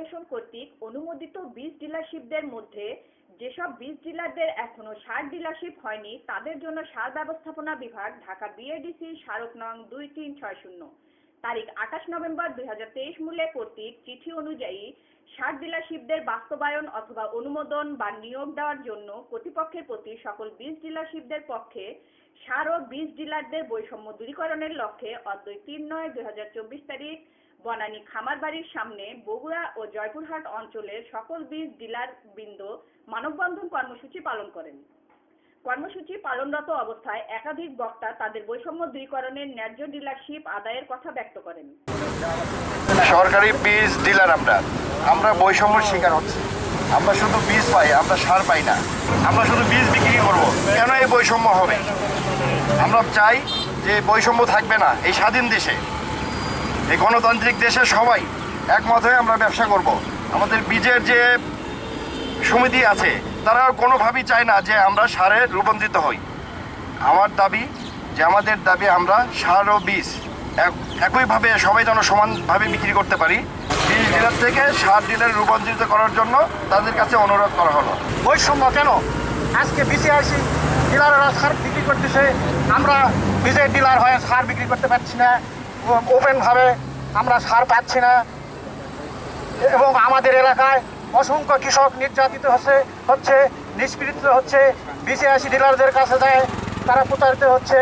Corporation কর্তৃক অনুমোদিত বীজ ডিলারশিপদের মধ্যে যেসব বীজ ডিলারদের এখনও সার ডিলারশিপ হয়নি, তাদের জন্য সার ব্যবস্থাপনা বিভাগ ঢাকা বিএডিসি স্মারক নং দুই তিন ছয় শূন্য। তারিখ আঠাশ নভেম্বর দুই হাজার তেইশ মূল্যে কর্তৃক চিঠি অনুযায়ী সার ডিলারশিপদের বাস্তবায়ন অথবা অনুমোদন বা নিয়োগ দেওয়ার জন্য কর্তৃপক্ষের প্রতি সকল বীজ ডিলারশিপদের পক্ষে সার ও বীজ ডিলারদের বৈষম্য দূরীকরণের লক্ষ্যে অদ্বৈ তিন নয় দুই হাজার চব্বিশ তারিখ বনানী খামারবাড়ির সামনে বগুড়া ও জয়পুরহাট অঞ্চলের সকল বীজ ডিলার বৃন্দ মানববন্ধন কর্মসূচি পালন করেন। কর্মসূচি পালনরত অবস্থায় একাধিক বক্তা তাদের বৈষম্য দূরীকরণের ন্যায্য ডিলারশিপ আদায়ের কথা ব্যক্ত করেন। সরকারি বীজ ডিলার আমরা। আমরা বৈষম্যের শিকার হচ্ছি। আমরা শুধু বীজ পাই, আমরা সার পাই না। আমরা শুধু বীজ বিক্রি করব। কেন এই বৈষম্য হবে? আমরা চাই যে বৈষম্য থাকবে না এই স্বাধীন দেশে। এই গণতান্ত্রিক দেশে সবাই একমত হয়ে আমরা ব্যবসা করব। আমাদের বীজের যে সমিতি আছে, তারা আর কোনোভাবেই চায় না যে আমরা সারে রূপান্তরিত হই। আমার দাবি যে আমাদের দাবি আমরা সার ও বীজ এক- একইভাবে সবাই যেন সমানভাবে বিক্রি করতে পারি, বীজ ডিলার থেকে সার ডিলার রূপান্তরিত করার জন্য তাদের কাছে অনুরোধ করা হলো। বৈষম্য কেন? আজকে বিসিআইসি ডিলাররা সার বিক্রি করতেছে, আমরা বীজের ডিলার হয়ে সার বিক্রি করতে পারছি না। ওপেনভাবে আমরা সার পাচ্ছি না। এবং আমাদের এলাকায় অসংখ্য কৃষক নির্যাতিত হচ্ছে হচ্ছে, নিষ্পীড়িত হচ্ছে। বিসিআইসি ডিলারদের কাছে যায়, তারা প্রতারিত হচ্ছে।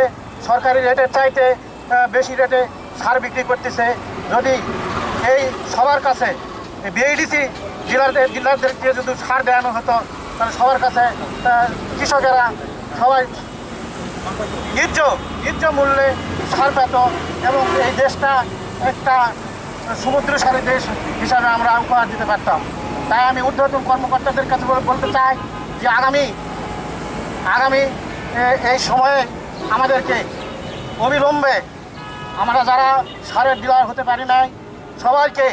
সরকারি রেটের চাইতে বেশি রেটে সার বিক্রি করতেছে। যদি এই সবার কাছে বিএডিসি ডিলারদের, ডিলারদেরকে যদি সার দেওয়ানো হতো, তাহলে সবার কাছে কৃষকেরা সবাই ন্যায্য ন্যায্য মূল্যে সার পেত এবং এই দেশটা একটা সমুদ্রসারী দেশ হিসাবে আমরা উপহার দিতে পারতাম। তাই আমি ঊর্ধ্বতন কর্মকর্তাদের কাছে বল- বলতে চাই যে আগামী আগামী এই সময়ে আমাদেরকে অবিলম্বে আমরা যারা সারের ডিলার হতে পারি নাই, সবাইকে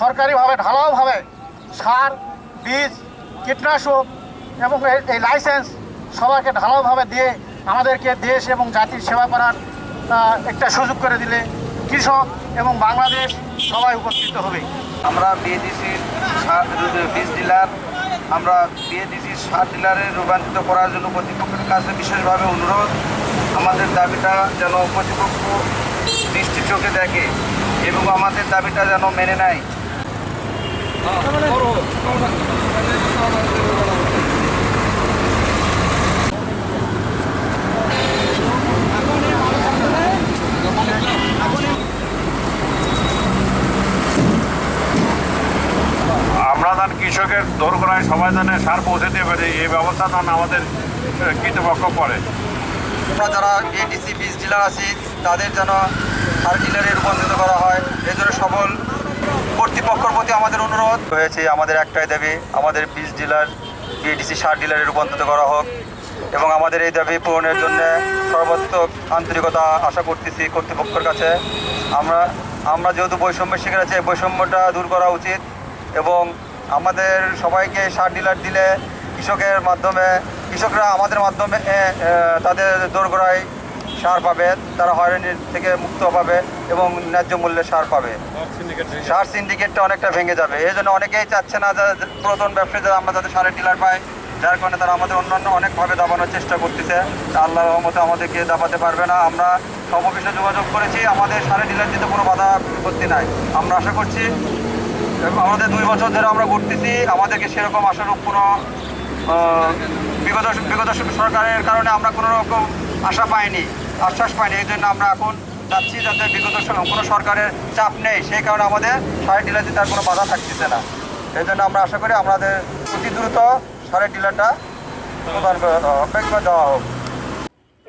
সরকারিভাবে, ঢালাওভাবে সার, বীজ, কীটনাশক এবং এই লাইসেন্স সবাইকে ঢালাওভাবে দিয়ে আমাদেরকে দেশ এবং জাতির সেবা করার একটা সুযোগ করে দিলে কৃষক এবং বাংলাদেশ সবাই উপকৃত হবে। আমরা বিএডিসির বীজ ডিলার আমরা বিএডিসির সার ডিলারে রূপান্তরিত করার জন্য কর্তৃপক্ষের কাছে বিশেষভাবে অনুরোধ। আমাদের দাবিটা যেন কর্তৃপক্ষ দৃষ্টি চোখে দেখে এবং আমাদের দাবিটা যেন মেনে নেয়। আমরা কৃষকের দোরগোড়ায় সবাই যেন সার পৌঁছে দিয়ে পারি এই ব্যবস্থা যেন আমাদের কৃতপক্ষ করে। আমরা যারা বিএডিসি বীজ ডিলার আছি তাদের যেন সার ডিলারে রূপান্তরিত করা হয় এই সবল কর্তৃপক্ষের প্রতি আমাদের অনুরোধ। হয়েছে আমাদের একটাই দাবি আমাদের বীজ ডিলার বিএডিসি সার ডিলারে রূপান্তরিত করা হোক। এবং আমাদের এই দাবি পূরণের জন্য সর্বাত্মক আন্তরিকতা আশা করতেছি কর্তৃপক্ষের কাছে। আমরা আমরা যেহেতু বৈষম্যের শিকার আছে বৈষম্যটা দূর করা উচিত এবং আমাদের সবাইকে সার ডিলার দিলে কৃষকের মাধ্যমে, কৃষকরা আমাদের মাধ্যমে তাদের দোরগোড়ায় সার পাবে, তারা হয়রানির থেকে মুক্ত পাবে এবং ন্যায্য মূল্যে সার পাবে। সার সিন্ডিকেটটা অনেকটা ভেঙে যাবে। এই জন্য অনেকেই চাচ্ছে না যে পুরাতন ব্যবসায়ীদের আমরা যাতে সারের ডিলার পাই যার কারণে তারা আমাদের অন্যান্য অনেকভাবে দাবানোর চেষ্টা করতেছে। আল্লাহ রহমতে আমাদেরকে দাবাতে পারবে না। আমরা সব অফিসে যোগাযোগ করেছি, আমাদের সারের ডিলার দিতে কোনো বাধা বিপত্তি নাই। আমরা আশা করছি, আমাদের দুই বছর ধরে আমরা ঘুরতেছি, আমাদেরকে সেরকম আশারূপ কোনো বিগত বিগত সরকারের কারণে আমরা কোনো রকম আশা পাইনি, আশ্বাস পাইনি। এই জন্য আমরা এখন যাচ্ছি যাতে বিগত কোনো সরকারের চাপ নেই। সেই কারণে আমাদের সারের ডিলার দিতে আর কোনো বাধা থাকতেছে না। এই জন্য আমরা আশা করি আমাদের অতি দ্রুত সারের ডিলারটা প্রদান অপেক্ষা দেওয়া হোক।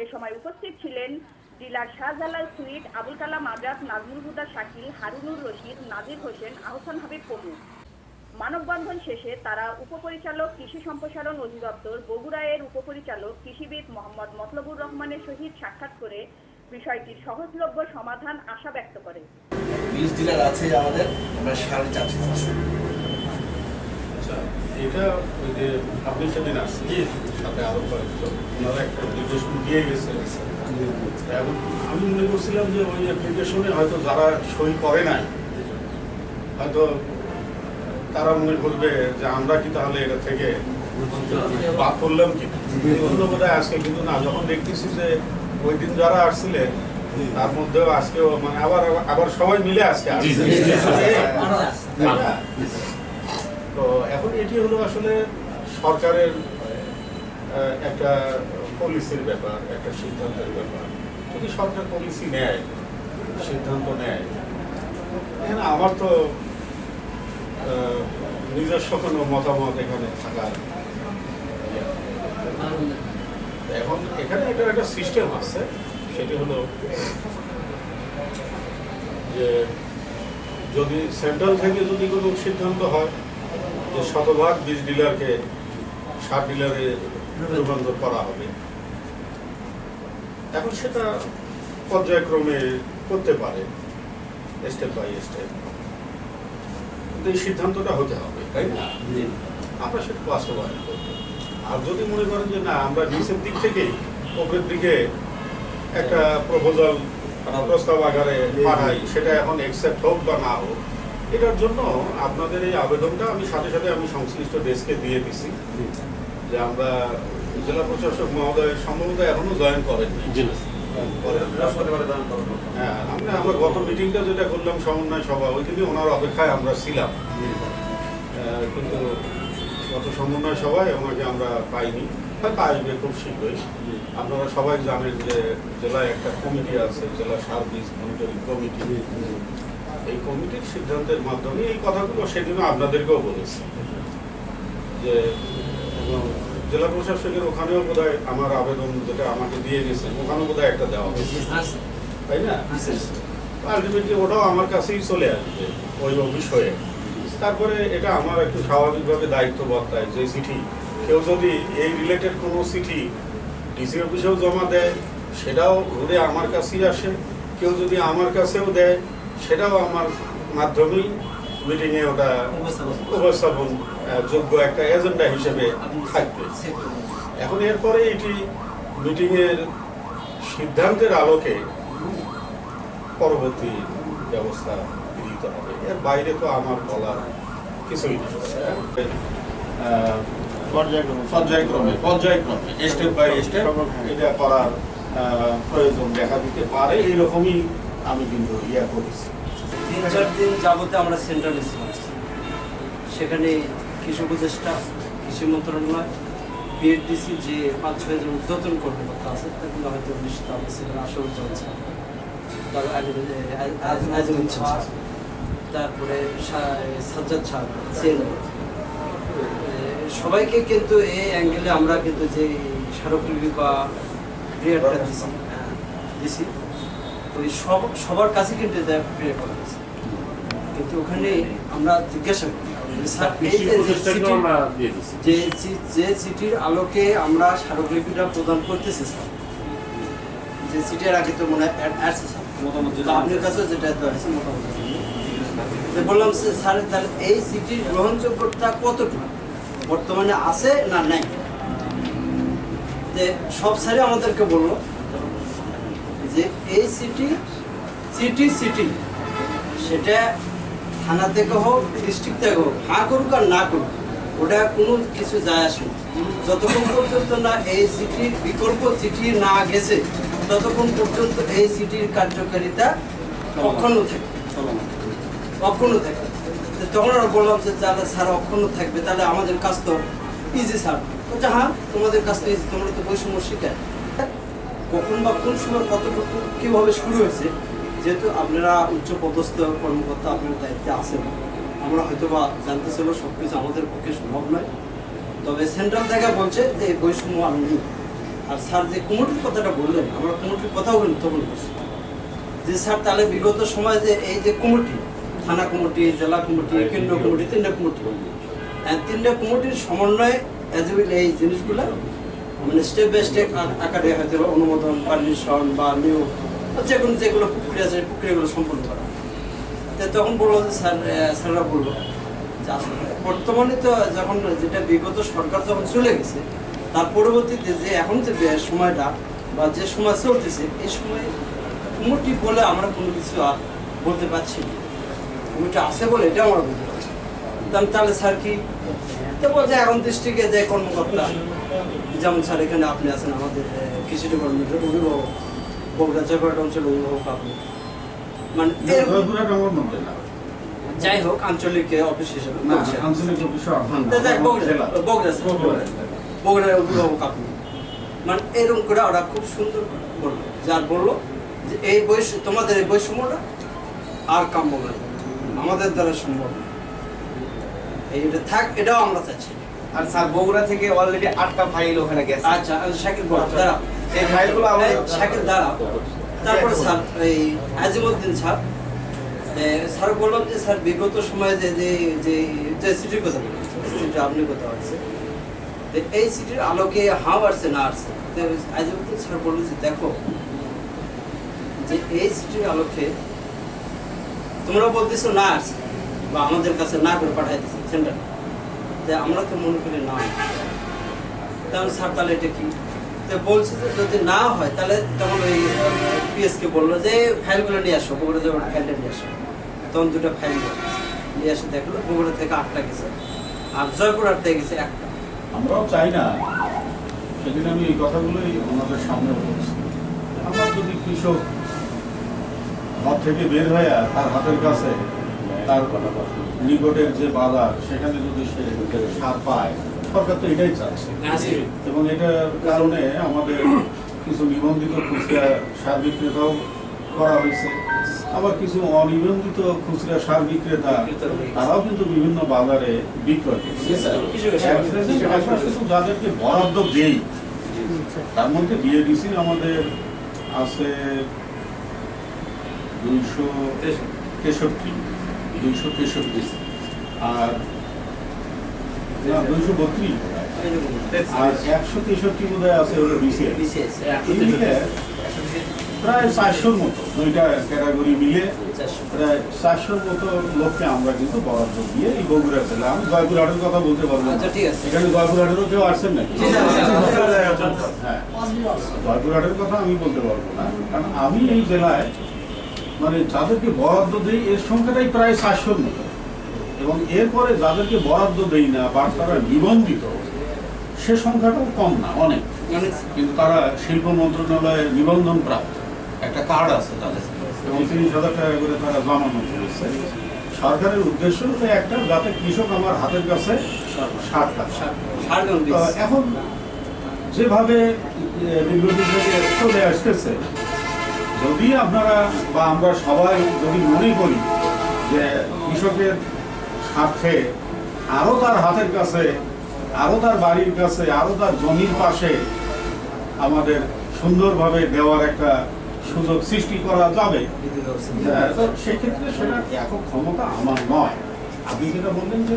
এ সময় উপস্থিত ছিলেন ডিলার শাহজালাল সুইট আবুল কালাম আজাদ নাজমুল হুদা শাকিল হারুনুর রশিদ নাজির হোসেন আহসান হাবিব প্রমুখ। মানববন্ধন শেষে তারা উপপরিচালক কৃষি সম্প্রসারণ অধিদপ্তর বগুড়ায়ের উপপরিচালক কৃষিবিদ মোহাম্মদ মতলবুর রহমানের সহিত সাক্ষাৎ করে বিষয়টির সহজলভ্য সমাধান আশা ব্যক্ত করে বীজ ডিলার আছে আমাদের আমরা সার চাচ্ছি আচ্ছা এটা ওই যে আপনি সেদিন আসছেন সাথে আরও কয়েকজন। ওনারা একটা দিয়ে গেছে। এবং আমি মনে করছিলাম যে ওই অ্যাপ্লিকেশনে হয়তো যারা সই করে নাই হয়তো তারা মনে করবে যে আমরা কি তাহলে এটা থেকে বাদ করলাম কি? এই জন্য বোধ আজকে কিন্তু না যখন দেখতেছি যে ওই দিন যারা আসছিলেন তার মধ্যেও আজকেও মানে আবার আবার সবাই মিলে আজকে আসছে? তো এখন এটি হলো আসলে সরকারের একটা পলিসির ব্যাপার, একটা সিদ্ধান্তের ব্যাপার। যদি সরকার পলিসি নেয়, সিদ্ধান্ত নেয়, এখানে আমার তো নিজস্ব কোনো মতামত এখানে থাকার এখন এখানে এটা একটা সিস্টেম আছে, সেটি হলো যে যদি সেন্ট্রাল থেকে যদি কোনো সিদ্ধান্ত হয় শতভাগ বীজ ডিলারকে সার ডিলারে রূপান্তর করা হবে। এখন সেটা পর্যায়ক্রমে করতে পারে স্টেপ বাই স্টেপ কিন্তু এই সিদ্ধান্তটা হতে হবে তাই না? আমরা সেটা বাস্তবায়ন করব আর যদি মনে করেন যে না আমরা নিচের দিক থেকেই উপরের দিকে একটা প্রপোজাল প্রস্তাব আকারে পাঠাই সেটা এখন একসেপ্ট হোক বা না হোক এটার জন্য আপনাদের এই আবেদনটা আমি সাথে সাথে আমি সংশ্লিষ্ট ডেস্কে দিয়ে দিছি। যে আমরা জেলা প্রশাসক মহোদয় সম্ভবত এখনও জয়েন করেননি করেন। হ্যাঁ আমরা আমরা গত মিটিংটা যেটা করলাম সমন্বয় সভা ওই দিনই ওনার অপেক্ষায় আমরা ছিলাম। আহ, কিন্তু গত সমন্বয় সভায় ওনাকে আমরা পাইনি। হয়তো আসবে খুব শীঘ্রই। আপনারা সবাই জানেন যে জেলায় একটা কমিটি আছে জেলা সার্ভিস মনিটরিং কমিটি। এই কমিটির সিদ্ধান্তের মাধ্যমে এই কথাগুলো সেদিনও আপনাদেরকেও বলেছি। যে জেলা প্রশাসকের ওখানেও বোধ আমার আবেদন যেটা আমাকে দিয়ে গেছেন ওখানেও বোধ একটা দেওয়া হয়েছে। তাই না? আলটিমেটলি ওটাও আমার কাছেই চলে আসবে ওই বিষয়ে তারপরে এটা আমার একটু স্বাভাবিকভাবে দায়িত্ব বর্তায় যে চিঠি কেউ যদি এই রিলেটেড কোনো চিঠি ডিসি অফিসেও জমা দেয়, সেটাও ঘুরে আমার কাছেই আসে। কেউ যদি আমার কাছেও দেয়, সেটাও আমার মাধ্যমেই মিটিংয়ে ওটা উপস্থাপন যোগ্য একটা এজেন্ডা হিসেবে থাকবে। এখন এরপরে এটি মিটিংয়ের সিদ্ধান্তের আলোকে পরবর্তী ব্যবস্থা গৃহীত হবে। এর বাইরে তো আমার বলার কিছুই পর্যায়ক্রমে। পর্যায়ক্রমে স্টেপ বাই স্টেপ এটা করার প্রয়োজন দেখা দিতে পারে। এইরকমই আমি কিন্তু ইয়া করেছি তিন চার দিন যাবতে আমরা সেন্ট্রালে ছিলাম সেখানে কৃষি উপদেষ্টা কৃষি মন্ত্রণালয় বিএডিসি যে পাঁচ ছয় জন উদ্বোধন কর্মকর্তা আছে তাগুলো হয়তো নিশ্চিত আসরুজ্জামান স্যার তার আজমিন তারপরে সাজ্জাদ সেন সবাইকে কিন্তু এই অ্যাঙ্গেলে আমরা কিন্তু যে স্মারকলিপি বা প্রেয়ারটা দিছি দিছি ওই সব সবার কাছে কিন্তু এটা প্রেয়ার করা হয়েছে। কিন্তু ওখানে আমরা জিজ্ঞাসা করি যে চিঠির আলোকে আমরা স্মারকলিপিটা প্রদান করতেছি স্যার। যে চিঠির আগে তো মনে হয় স্যার। তো আপনার কাছে যেটা হয়েছে মোটামুটি বললাম যে, স্যার তাহলে এই চিঠির গ্রহণযোগ্যতা কতটুকু? বর্তমানে আছে না নাই? যে সব স্যারই আমাদেরকে বলল যে এই সিটি সিটি সিটি সেটা থানা থেকে হোক ডিস্ট্রিক্ট থেকে হোক হ্যাঁ করুক আর না করুক ওটা কোনো কিছু যায় আসে না। যতক্ষণ পর্যন্ত না এই সিটির বিকল্প চিঠি না গেছে ততক্ষণ পর্যন্ত এই সিটির কার্যকারিতা অক্ষুণ্ণ থাকে। অক্ষুণ্ণ থাকে। তখন আমরা বললাম যে তাহলে স্যার, অক্ষুণ্ণ থাকবে, তাহলে আমাদের কাজ তো ইজি স্যার। বলছে হ্যাঁ তোমাদের কাজ তো ইজি তোমরা তো বৈষম্য শিকার। কখন বা কোন সময় কতটুকু, কীভাবে শুরু হয়েছে, যেহেতু আপনারা উচ্চ পদস্থ কর্মকর্তা, আপনার দায়িত্বে আছেন। আমরা হয়তো বা জানতে ছিল সব কিছু আমাদের পক্ষে সম্ভব নয়। তবে সেন্ট্রাল থেকে বলছে যে, এই বৈষম্য আমি নেই। আর স্যার যে কমিটির কথাটা বললেন, আমরা কমিটির কথাও কিন্তু তখন বলছি। যে স্যার, তাহলে বিগত সময় যে, এই যে কমিটি থানা কমিটি, জেলা কমিটি, কেন্দ্র কমিটি, তিনটা কমিটি। তিনটা কমিটির সমন্বয়ে এই জিনিসগুলো মানে স্টেপ বাই স্টেপ আকারে হয়তো অনুমোদন পারমিশন বা নিয়োগ যে কোনো যেগুলো প্রক্রিয়া আছে, প্রক্রিয়াগুলো সম্পন্ন করা। তখন বলল যে স্যার স্যাররা বলল বর্তমানে তো যখন যেটা বিগত সরকার যখন চলে গেছে, তার পরবর্তীতে যে এখন যে সময়টা বা যে সময় চলতেছে, এই সময় কমিটি বলে আমরা কোনো কিছু বলতে পারছি না। কমিটি আছে বলে এটা আমরা বলতে পারছি তাহলে স্যার কি? তো বলছে এখন ডিস্ট্রিক্টে যে কর্মকর্তা যেমন স্যার এখানে আপনি আছেন আমাদের কৃষি ডিপার্টমেন্টের অভিভাবক বগুড়া জয়পুরহাট অঞ্চলের অভিভাবক আপনি। মানে যাই হোক আঞ্চলিক অফিস হিসেবে বগুড়ার অভিভাবক আপনি। মানে এরকম করে ওরা খুব সুন্দর বলল। যার বলল যে এই বয়স তোমাদের এই বৈষম্যটা আর কাম্য নয়। আমাদের দ্বারা সম্ভব না। এইটা থাক এটাও আমরা চাচ্ছি। আর স্যার বগুড়া থেকে অলরেডি আটটা ফাইল ওখানে গেছে। আচ্ছা আচ্ছা, শাকিল বল দাঁড়া এই ফাইলগুলো আমরা এই, শাকিল দাঁড়া তারপরে স্যার এই আজিমুদ্দিন স্যার স্যার বললাম যে স্যার বিগত সময়ে যে যে যে সিটির কথা বলেছেন সিটিটা আপনি কথা তো এই সিটির আলোকে হাও আসছে না আসছে। তো আজিমুদ্দিন স্যার বলল যে দেখো যে এই সিটির আলোকে তোমরা বলতেছো না আসছে বা আমাদের কাছে না করে পাঠাই দিচ্ছে সেন্টার। যে আমরা তো মনে করি না। তখন স্যার, তাহলে এটা কি? বলছে যে যদি না হয়, তাহলে তখন ওই পিএসকে বলল যে, ফাইলগুলো নিয়ে আসো, বগুড়া যাবে ফাইলটা নিয়ে আসো। তখন দুটো ফাইল নিয়ে এসে দেখল, বগুড়া থেকে আটটা গেছে, আর জয়পুরহাট থেকে গেছে একটা। আমরাও চাই না, সেদিন আমি এই কথাগুলোই ওনাদের সামনে বলছি। আমরা যদি কৃষক ঘর থেকে বের হয়ে তার হাতের কাছে তার নিকটের যে বাজার সেখানে যদি সে সার পায় সরকার তো এটাই চাচ্ছে। এবং এটার কারণে আমাদের কিছু নিবন্ধিত খুচরা সার বিক্রেতাও করা হয়েছে। আবার কিছু অনিবন্ধিত খুচরা সার বিক্রেতা তারাও কিন্তু বিভিন্ন বাজারে বিক্রয় যাদেরকে বরাদ্দ দেই তার মধ্যে বিএডিসি আমাদের আছে দুইশো তেষট্টি দুইশো তেষট্টি আর দুইশো বত্রিশ আর একশো তেষট্টি বোধ হয় আছে হলো বিসিএস প্রায় চারশোর মতো দুইটা ক্যাটাগরি মিলে প্রায় চারশোর মতো লোককে আমরা কিন্তু বরাদ্দ দিয়ে এই বগুড়া জেলা আমি জয়পুরহাটের কথা বলতে পারব আচ্ছা, ঠিক আছে। এখানে জয়পুরহাটেরও কেউ আসছেন নাকি হ্যাঁ জয়পুরহাটের কথা আমি বলতে পারব না কারণ আমি এই জেলায় মানে যাদেরকে বরাদ্দ দিই এর সংখ্যাটাই প্রায় চারশোর মতো। এবং এরপরে যাদেরকে বরাদ্দ দেই না বা তারা নিবন্ধিত সে সংখ্যাটাও কম না অনেক। কিন্তু তারা শিল্প মন্ত্রণালয়ের নিবন্ধন প্রাপ্ত। একটা কার্ড আছে তাদের। এবং তিরিশ হাজার টাকা করে তারা জমানো করেছে সরকারের উদ্দেশ্য হলো একটা যাতে কৃষক আমার হাতের কাছে পায়। এখন যেভাবে দীর্ঘদিন থেকে চলে আসতেছে যদি আপনারা বা আমরা সবাই যদি মনে করি যে কৃষকের স্বার্থে আরও তার হাতের কাছে আরও তার বাড়ির কাছে আরও তার জমির পাশে আমাদের সুন্দরভাবে দেওয়ার একটা সুযোগ সৃষ্টি করা যাবে হ্যাঁ, সেক্ষেত্রে সেটা একক ক্ষমতা আমার নয়? আপনি যেটা বললেন যে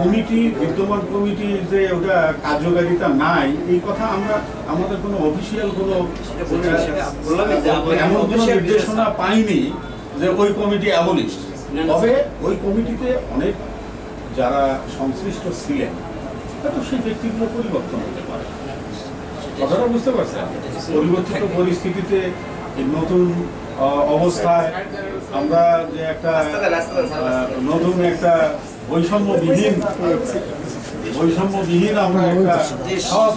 কমিটি বিদ্যমান কমিটি যে ওটা কার্যকারিতা নাই এই কথা আমরা আমাদের কোনো অফিসিয়াল কোনো এমন কোনো নির্দেশনা পাইনি যে ওই কমিটি না, তবে ওই কমিটিতে অনেক যারা সংশ্লিষ্ট ছিলেন হয়তো সেই ব্যক্তিগুলো পরিবর্তন হতে পারে। কথাটা বুঝতে পারছেন? পরিবর্তিত পরিস্থিতিতে এই নতুন অবস্থায় আমরা যে একটা নতুন একটা বৈষম্যবিহীন বৈষম্যবিহীন আমরা একটা সব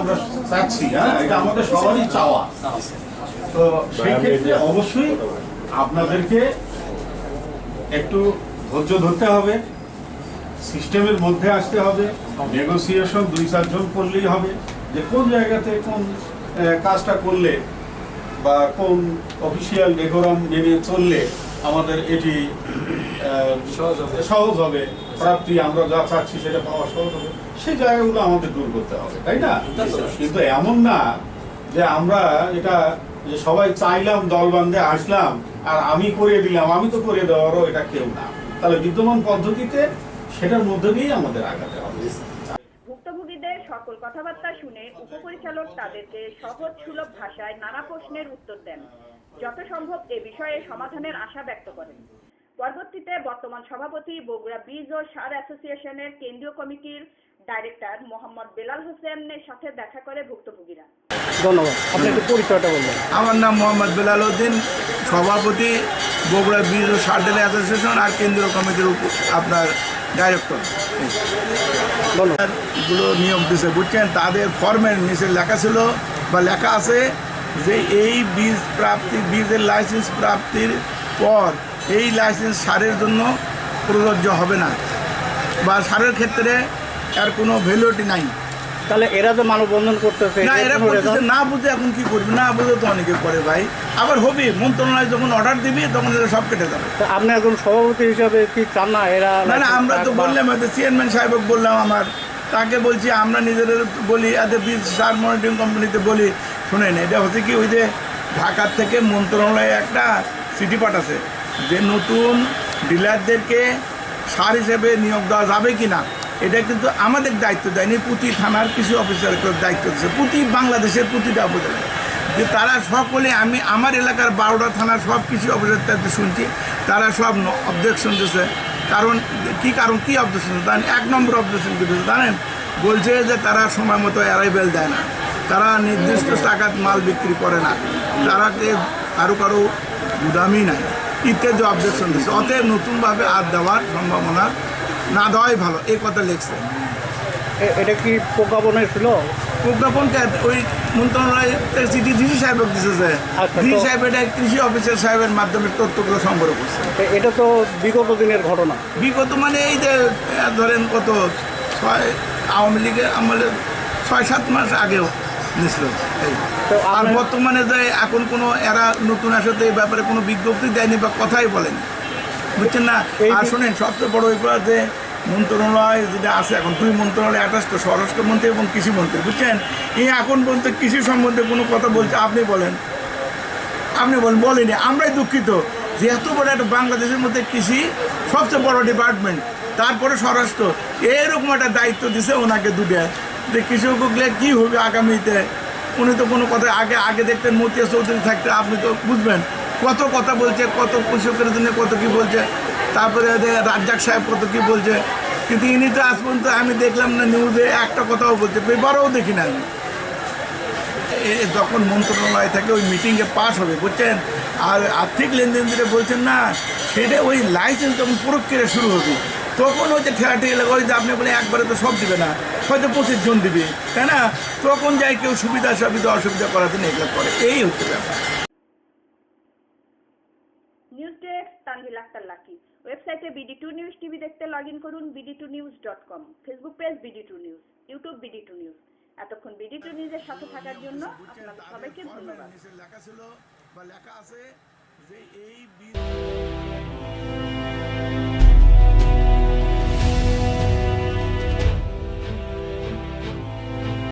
আমরা চাচ্ছি হ্যাঁ? এটা আমাদের সবারই চাওয়া। তো সেই ক্ষেত্রে অবশ্যই আপনাদেরকে একটু ধৈর্য ধরতে হবে, সিস্টেমের মধ্যে আসতে হবে, নেগোসিয়েশন দুই চারজন করলেই হবে, যে কোন জায়গাতে কোন কাজটা করলে বা কোন অফিসিয়াল ডেকোরাম চললে আমাদের এটি সহজ হবে। প্রাপ্তি আমরা যা চাচ্ছি সেটা পাওয়া সহজ হবে। সেই জায়গাগুলো আমাদের দূর করতে হবে তাই না? কিন্তু এমন না যে আমরা এটা যে সবাই চাইলাম দল বান্ধে আসলাম আর আমি করে দিলাম আমি তো করে দেওয়ারও এটা কেউ না। তাহলে বিদ্যমান পদ্ধতিতে সেটার মধ্যে দিয়েই আমাদের আগাতে হবে। ভুক্তভোগীদের সকল কথাবার্তা শুনে উপপরিচালক তাদেরকে সহজ সুলভ ভাষায় নানা প্রশ্নের উত্তর দেন। যত সম্ভব এ বিষয়ে সমাধানের আশা ব্যক্ত করেন। পরবর্তীতে বর্তমান সভাপতি বগুড়া বীজ ও সার অ্যাসোসিয়েশনের কেন্দ্রীয় কমিটির ডাইরেক্টর মোহাম্মদ বেলাল হোসেনের সাথে দেখা করে ভুক্তভোগীরা। ধন্যবাদ। আপনি একটু পরিচয়টা বলবেন। আমার নাম মোহাম্মদ বেলাল উদ্দিন সভাপতি বগুড়া বীজ ও সার ডেলে অ্যাসোসিয়েশন আর কেন্দ্রীয় কমিটির আপনার ডাইরেক্টর। গুলো নিয়োগ দিছে বুঝছেন? তাদের ফর্মের নিচে লেখা ছিল বা লেখা আছে যে এই বীজ প্রাপ্তি বীজের লাইসেন্স প্রাপ্তির পর এই লাইসেন্স সারের জন্য প্রযোজ্য হবে না বা সারের ক্ষেত্রে এর কোনো ভ্যালুটি নাই। তাহলে এরা যে মানববন্ধন করতেছে না এরা করতেছে না বুঝে এখন কি করবে? না বুঝে তো অনেকে করে ভাই। আবার হবে মন্ত্রণালয় যখন অর্ডার দিবি তখন এরা সব কেটে যাবে। তা আপনি একজন সভাপতি হিসাবে কি চান না এরা না না আমরা তো বললাম হয়তো চেয়ারম্যান সাহেবকে বললাম আমার। তাকে বলছি আমরা নিজেদের বলি এদের বীজ সার মনিটরিং কোম্পানিতে বলি শুনেন, এটা হচ্ছে কি ওই যে ঢাকার থেকে মন্ত্রণালয়ে একটা চিঠি পাঠাছে যে নতুন ডিলারদেরকে সার হিসেবে নিয়োগ দেওয়া যাবে কি না এটা কিন্তু আমাদের দায়িত্ব, দেয়নি, প্রতি থানার কিছু অফিসারের দায়িত্ব দিচ্ছে প্রতি বাংলাদেশের প্রতিটা উপজেলায় যে তারা সকলে, আমি, আমার এলাকার বারোটা থানার সব কৃষি অফিসার তাদের শুনছি, তারা সব অবজেকশন দিচ্ছে কারণ, কি কারণ, কি অবজেকশন জানেন এক নম্বর অবজেকশন কি জানেন? বলছে যে তারা সময় মতো অ্যারাইভেল দেয় না। তারা নির্দিষ্ট টাকাত মাল বিক্রি করে না। তারা কে- কারও কারও গুদামই নাই। ইত্যাদি অবজেকশন দিচ্ছে অতএব নতুনভাবে আর দেওয়ার সম্ভাবনা না দেওয়াই ভালো। এই কথা লিখছে। এটা কি প্রজ্ঞাপনে ছিল? প্রজ্ঞাপনকে ওই মন্ত্রণালয় চিঠি ডিসি সাহেবকে দিতেছে আচ্ছা, তো- ডিসি সাহেব এটা কৃষি অফিসার সাহেবের মাধ্যমে তথ্যগুলো সংগ্রহ করছে। এটা তো বিগত দিনের ঘটনা। বিগত মানে এই যে ধরেন কত ছয় আওয়ামী লীগের আমলে ছয় সাত মাস আগেও নিছিল আর বর্তমানে যে এখন কোনো এরা নতুন আসতে এই ব্যাপারে কোনো বিজ্ঞপ্তি দেয়নি বা কথাই বলেনি। বুঝছেন না? আর শোনেন সবচেয়ে বড় ব্যাপার যে মন্ত্রণালয় যেটা আছে এখন দুই মন্ত্রণালয় অ্যাটাচ স্বরাষ্ট্রমন্ত্রী এবং কৃষিমন্ত্রী বুঝছেন? এই এখন পর্যন্ত কৃষি সম্বন্ধে কোনো কথা বলছে আপনি বলেন। আপনি বলেন বলেনি। আমরাই দুঃখিত যে এত বড় একটা বাংলাদেশের মধ্যে কৃষি সবচেয়ে বড় ডিপার্টমেন্ট তারপরে স্বরাষ্ট্র এরকম একটা দায়িত্ব দিছে ওনাকে দুটো যে কৃষক কৃষকগুলো কী হবে আগামীতে? উনি তো কোনো কথা আগে আগে দেখতেন মতিয়া চৌধুরী থাকতে, আপনি তো বুঝবেন। কত কথা বলছে, কত কৃষকের জন্য কত কি বলছে, তারপরে রাজ্জাক সাহেব কত কি বলছে। কিন্তু ইনি তো আজ পর্যন্ত আমি দেখলাম না নিউজে, একটা কথাও বলছে, পেপারেও দেখি না আমি যখন মন্ত্রণালয় থেকে ওই মিটিংয়ে পাস হবে, বুঝছেন? আর আর্থিক লেনদেন যেটা বলছেন না, সেটা ওই লাইসেন্স যখন প্রক্রিয়া শুরু হবে তখন হচ্ছে ঠেলাঠি এলাকা ওই যে আপনি বলে একবারে তো সব দিবে না হয়তো পঁচিশ জন দিবে তাই না? তখন যাই কেউ সুবিধা সুবিধা অসুবিধা করার জন্য এগুলো করে। এই হচ্ছে ব্যাপার। News desk Tanzil Akter Lucky. ওয়েবসাইটে বিডি টু নিউজ টিভি দেখতে লগ ইন করুন BD two news dot com Facebook page BD two news YouTube BD two news এতক্ষণ বিডি টু নিউজের সাথে থাকার জন্য আপনাদের সবাইকে ধন্যবাদ। লেখা ছিল বা লেখা আছে যে এই